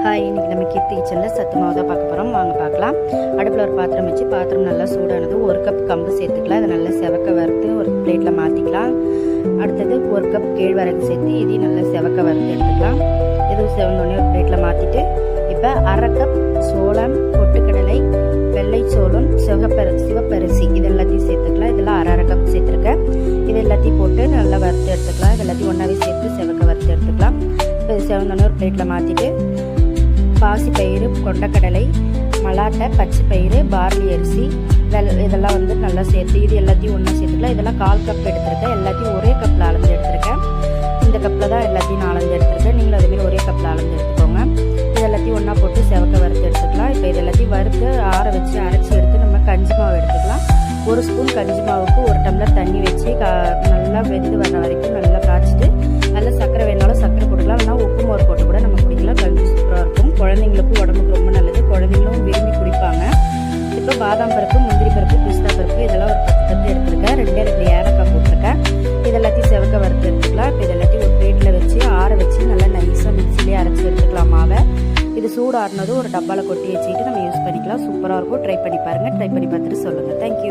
Hi இன்றைக்கி நம்ம கீர்த்தி கிச்சனில் சத்து மாவு தான் பார்க்க போகிறோம் வாங்க பார்க்கலாம். அடுப்பில் ஒரு பாத்திரம் வச்சு பாத்திரம் நல்லா சூடானது ஒரு கப் கம்பு சேர்த்துக்கலாம். இதை நல்லா செவக்க வறுத்து ஒரு பிளேட்டில் மாற்றிக்கலாம் அடுத்தது ஒரு கப் கேழ்வரகு சேர்த்து இதையும் நல்லா செவக்க வறுத்து எடுத்துக்கலாம். எதுவும் செவந்தோடனே ஒரு பிளேட்டில் மாற்றிட்டு இப்போ அரை கப் சோளம் பொட்டுக்கடலை வெள்ளை சோளம் சிவப்பரி சிவப்பரிசி இது எல்லாத்தையும் சேர்த்துக்கலாம். இதெல்லாம் அரை அரை கப் சேர்த்துருக்கேன். இது எல்லாத்தையும் போட்டு நல்லா வறுத்து எடுத்துக்கலாம். இது எல்லாத்தையும் ஒன்றாவே சேர்த்து செவக்க வறுத்து எடுத்துக்கலாம். இப்போ இது செவந்தோடனே ஒரு பிளேட்டில் மாற்றிட்டு பாசிப்பயிறு கொண்டக்கடலை மலாட்டை பச்சை பயிறு பார்லி அரிசி இதெல்லாம் வந்து நல்லா சேர்த்து இது எல்லாத்தையும் ஒன்றா சேர்த்துக்கலாம். இதெல்லாம் கால் கப் எடுத்திருக்கேன். எல்லாத்தையும் ஒரே கப்பில் அளந்து எடுத்திருக்கேன். இந்த கப்பில் தான் எல்லாத்தையும் நான் அளந்து எடுத்திருக்கேன். நீங்களும் அதேமாரி ஒரே கப்பில் அளந்து எடுத்துக்கோங்க. இது எல்லாத்தையும் ஒன்றா போட்டு செவக்க வறுத்து எடுத்துக்கலாம். இப்போ இது எல்லாத்தையும் வறுத்து ஆற வச்சு அரைச்சி எடுத்து நம்ம கஞ்சி மாவு எடுத்துக்கலாம். ஒரு ஸ்பூன் கஞ்சி மாவுக்கு ஒரு டம்ளர் தண்ணி வச்சு கா நல்லா வெந்து வர வரைக்கும் நல்லா உடம்புக்கு ரொம்ப நல்லது. குழந்தைங்களும் விரும்பி குடிப்பாங்க. இப்போ பாதாம் பருப்பு முந்திரி பருப்பு பிஸ்தா பருப்பு இதெல்லாம் ஒரு பத்து பத்து எடுத்துருக்கேன். ரெண்டே ரெண்டு ஏலக்காய் போட்டிருக்கேன். இது எல்லாத்தையும் செவக்க வறுத்து எடுத்துக்கலாம். இப்போ இது எல்லாத்தையும் ஒரு பிளேட்டில் வச்சு ஆற வச்சு நல்லா நைஸாக மிக்சிலே அரைச்சி எடுத்துக்கலாம் மாவை. இது சூடாடினதும் ஒரு டப்பாவில் கொட்டி வச்சுக்கிட்டு நம்ம யூஸ் பண்ணிக்கலாம். சூப்பராக இருக்கும். ட்ரை பண்ணி பாருங்கள் ட்ரை பண்ணி பார்த்துட்டு சொல்லுங்கள் தேங்க்யூ